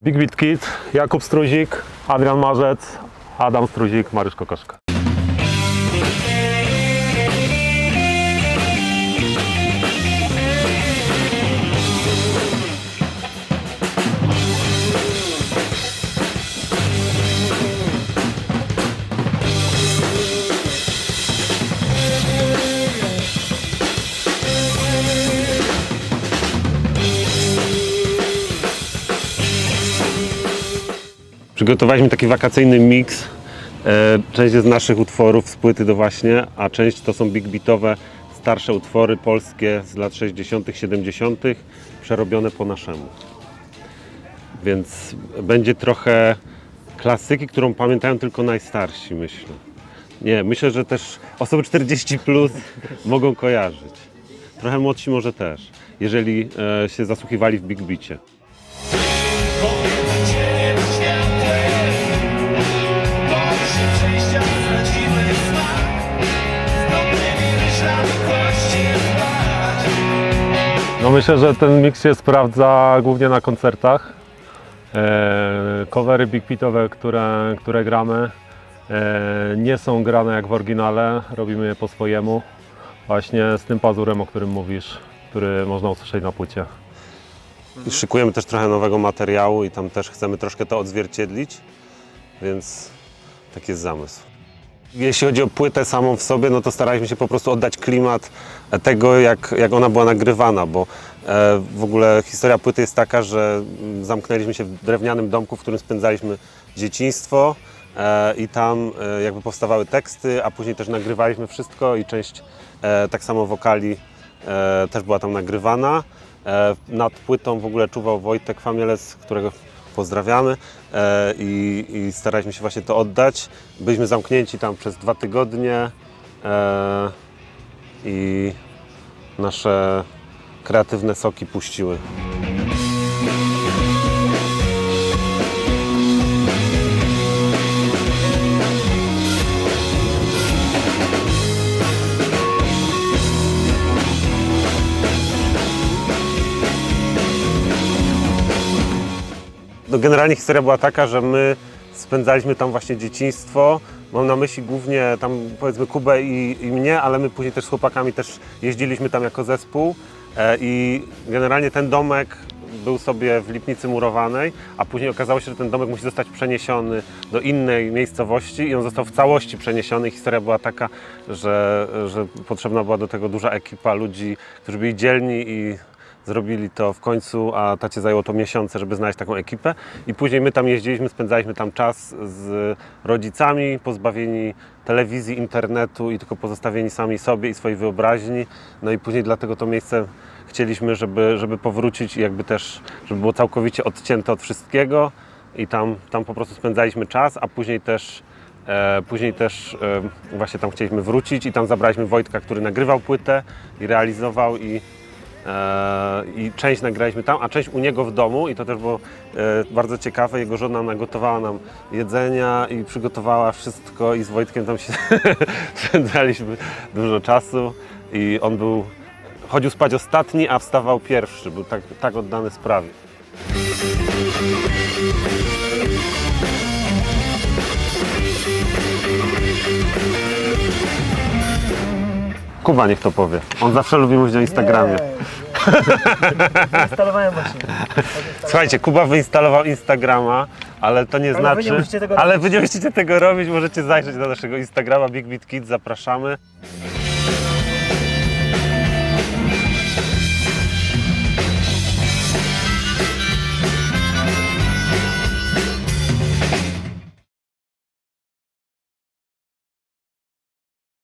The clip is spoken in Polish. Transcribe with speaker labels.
Speaker 1: Big Beat Kids, Jakub Struzik, Adrian Marzec, Adam Struzik, Mariusz Kokoszka. Przygotowaliśmy taki wakacyjny miks. E, Część jest naszych utworów z płyty do właśnie, a część to są big beatowe, starsze utwory polskie z lat 60., 70., przerobione po naszemu. Więc będzie trochę klasyki, którą pamiętają tylko najstarsi, myślę. Nie, myślę, że też osoby 40 plus mogą kojarzyć. Trochę młodsi może też, jeżeli e, się zasłuchiwali w Big Beacie. No myślę, że ten miks się sprawdza głównie na koncertach. E, covery big beatowe, które, które gramy, e, nie są grane jak w oryginale, robimy je po swojemu. Właśnie z tym pazurem, o którym mówisz, który można usłyszeć na płycie. Szykujemy też trochę nowego materiału i tam też chcemy troszkę to odzwierciedlić, więc taki jest zamysł. Jeśli chodzi o płytę samą w sobie, no to staraliśmy się po prostu oddać klimat tego, jak, jak ona była nagrywana, bo e, w ogóle historia płyty jest taka, że zamknęliśmy się w drewnianym domku, w którym spędzaliśmy dzieciństwo e, i tam e, jakby powstawały teksty, a później też nagrywaliśmy wszystko i część tak samo wokali też była tam nagrywana. Nad płytą w ogóle czuwał Wojtek Famieles, którego pozdrawiamy e, i, i staraliśmy się właśnie to oddać. Byliśmy zamknięci tam przez dwa tygodnie e, i nasze kreatywne soki puściły. No generalnie historia była taka, że my spędzaliśmy tam właśnie dzieciństwo. Mam na myśli głównie tam powiedzmy Kubę i, i mnie, ale my później też z chłopakami też jeździliśmy tam jako zespół. E, I generalnie ten domek był sobie w Lipnicy murowanej, a później okazało się, że ten domek musi zostać przeniesiony do innej miejscowości i on został w całości przeniesiony. Historia była taka, że, że potrzebna była do tego duża ekipa ludzi, którzy byli dzielni i zrobili to w końcu, a tacie zajęło to miesiące, żeby znaleźć taką ekipę. I później my tam jeździliśmy, spędzaliśmy tam czas z rodzicami, pozbawieni telewizji, internetu i tylko pozostawieni sami sobie i swojej wyobraźni. No i później dlatego to miejsce chcieliśmy, żeby, żeby powrócić i jakby też, żeby było całkowicie odcięte od wszystkiego i tam, tam po prostu spędzaliśmy czas, a później też E, później też e, właśnie tam chcieliśmy wrócić i tam zabraliśmy Wojtka, który nagrywał płytę i realizował i, i część nagraliśmy tam, a część u niego w domu i to też było e, bardzo ciekawe. Jego żona nagotowała nam jedzenia i przygotowała wszystko i z Wojtkiem tam się spędzaliśmy dużo czasu i on był, chodził spać ostatni, a wstawał pierwszy, był tak, tak oddany sprawie. Kuba niech to powie. On zawsze lubi mówić na Instagramie.
Speaker 2: Instalowałem maszynę.
Speaker 1: Słuchajcie, Kuba wyinstalował Instagrama, ale to nie
Speaker 2: Ale wy
Speaker 1: znaczy.
Speaker 2: nie musicie tego
Speaker 1: ale wy nie musicie tego robić. Możecie zajrzeć na naszego Instagrama Big Beat Kids, zapraszamy.